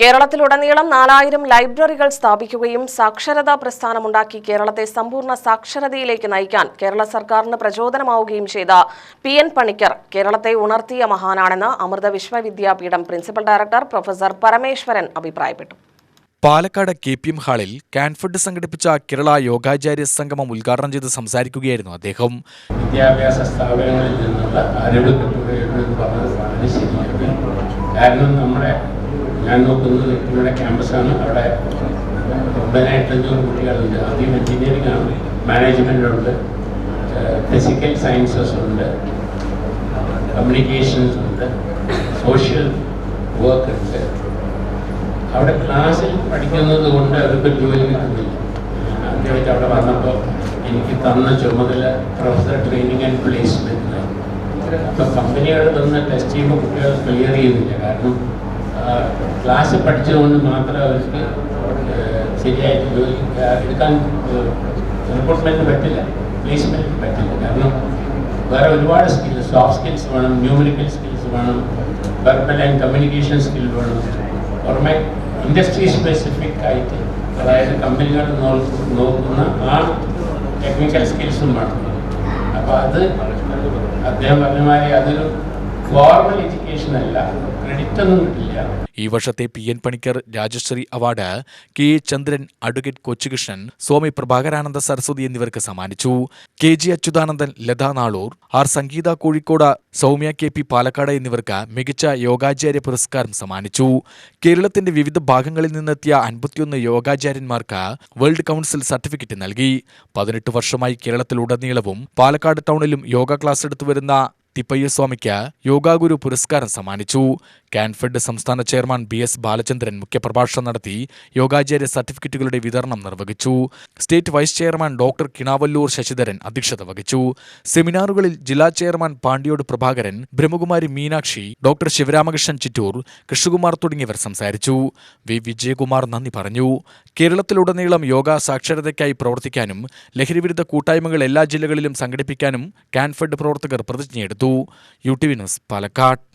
കേരളത്തിലുടനീളം നാലായിരം ലൈബ്രറികൾ സ്ഥാപിക്കുകയും സാക്ഷരതാ പ്രസ്ഥാനമുണ്ടാക്കി കേരളത്തെ സമ്പൂർണ സാക്ഷരതയിലേക്ക് നയിക്കാൻ കേരള സർക്കാരിന് പ്രചോദനമാവുകയും ചെയ്ത പി എൻ പണിക്കർ കേരളത്തെ ഉണർത്തിയ മഹാനാണെന്ന് Amrita Vishwavidyapeetham principal director professor Parameswaran അഭിപ്രായപ്പെട്ടു. പാലക്കാട് കെ പി എം ഹാളിൽ കാൻഫഡ് സംഘടിപ്പിച്ച കേരള യോഗാചാര്യ സംഗമം ഉദ്ഘാടനം ചെയ്ത് സംസാരിക്കുകയായിരുന്നു അദ്ദേഹം. വിദ്യാഭ്യാസ സ്ഥാപനങ്ങളിൽ നിന്നുള്ള അറിവ് കിട്ടുകയുള്ളൂ എന്ന് പറഞ്ഞത് വളരെ ശരിയാണ്. കാരണം നമ്മുടെ ഞാൻ നോക്കുന്നത് ഇവിടെ ക്യാമ്പസാണ് അവിടെ ഒമ്പതിനായിരത്തഞ്ഞൂറ് കുട്ടികളുണ്ട്. ആദ്യം എഞ്ചിനീയറിംഗ് ആണ്. മാനേജ്മെന്റ് ഉണ്ട്. ഫിസിക്കൽ സയൻസസ് ഉണ്ട്. കമ്മ്യൂണിക്കേഷൻസ് ഉണ്ട്. സോഷ്യൽ വർക്ക് ഉണ്ട്. അവിടെ ക്ലാസ്സിൽ പഠിക്കുന്നത് കൊണ്ട് അവർക്ക് ജോലി കിട്ടുന്നില്ല. അങ്ങനെ വെച്ച് അവിടെ വന്നപ്പോൾ എനിക്ക് തന്ന ചുമതല പ്രൊഫസർ ട്രെയിനിങ് ആൻഡ് പ്ലേസ്മെന്റ് അപ്പോൾ കമ്പനികൾ തന്ന ടെസ്റ്റ് ചെയ്യുമ്പോൾ കുട്ടികൾ ക്ലിയർ ചെയ്യുന്നില്ല. കാരണം ക്ലാസ് പഠിച്ചതുകൊണ്ട് മാത്രം അവർക്ക് ശരിയായിട്ട് ജോലി എടുക്കാൻ റിക്രൂട്ട്മെന്റ് പറ്റില്ല പ്ലേസ്മെന്റ് പറ്റില്ല. കാരണം വേറെ ഒരുപാട് സ്കിൽസ് സോഫ്റ്റ് സ്കിൽസ് വേണം ന്യൂമറിക്കൽ സ്കിൽസ് വേണം വെർബൽ ആൻഡ് കമ്മ്യൂണിക്കേഷൻ സ്കിൽ വേണം. പുറമെ ഇൻഡസ്ട്രി സ്പെസിഫിക് ആയിട്ട് അതായത് കമ്പനികൾ നോക്കുന്ന ആ ടെക്നിക്കൽ സ്കിൽസും വേണം. അപ്പോൾ അത് അദ്ദേഹം പറഞ്ഞ മാതിരി അതൊരു ഫോർമൽ എഡ്യൂക്കേഷൻ അല്ല ക്രെഡിറ്റ് ഒന്നും കിട്ടില്ല ഈ വർഷത്തെ P N Panicker Rajashree award K Chandran advocate Kochukrishnan Swami Prabhakarananda Saraswati എന്നിവർക്ക് സമ്മാനിച്ചു. K G Achuthanandan Latha Naloor R Sangeetha Kozhikode Soumya K P Palakkad എന്നിവർക്ക് മികച്ച യോഗാചാര്യ പുരസ്കാരം സമ്മാനിച്ചു. കേരളത്തിന്റെ വിവിധ ഭാഗങ്ങളിൽ നിന്നെത്തിയ അൻപത്തിയൊന്ന് യോഗാചാര്യന്മാർക്ക് വേൾഡ് കൗൺസിൽ സർട്ടിഫിക്കറ്റ് നൽകി. പതിനെട്ട് വർഷമായി കേരളത്തിലുടനീളവും പാലക്കാട് ടൗണിലും യോഗ ക്ലാസ് എടുത്തു വരുന്ന തിപ്പയ്യസ്വാമിക്ക് യോഗാഗുരു പുരസ്കാരം സമ്മാനിച്ചു. കാൻഫെഡ് സംസ്ഥാന ചെയർമാൻ ബി എസ് ബാലചന്ദ്രൻ മുഖ്യപ്രഭാഷണം നടത്തി യോഗാചാര്യ സർട്ടിഫിക്കറ്റുകളുടെ വിതരണം നിർവഹിച്ചു. State vice chairman doctor Kinavallur Sasidharan അധ്യക്ഷത വഹിച്ചു. സെമിനാറുകളിൽ ജില്ലാ ചെയർമാൻ പാണ്ഡ്യോട് പ്രഭാകരൻ ബ്രഹ്മകുമാരി മീനാക്ഷി ഡോക്ടർ ശിവരാമകൃഷ്ണൻ ചിറ്റൂർ കൃഷ്ണകുമാർ തുടങ്ങിയവർ സംസാരിച്ചു. വി. വിജയകുമാർ നന്ദി പറഞ്ഞു. കേരളത്തിലുടനീളം യോഗ സാക്ഷരതയ്ക്കായി പ്രവർത്തിക്കാനും ലഹരിവിരുദ്ധ കൂട്ടായ്മകൾ എല്ലാ ജില്ലകളിലും സംഘടിപ്പിക്കാനും കാൻഫെഡ് പ്രവർത്തകർ പ്രതിജ്ഞയെടുത്തു. U T V news Palakkad.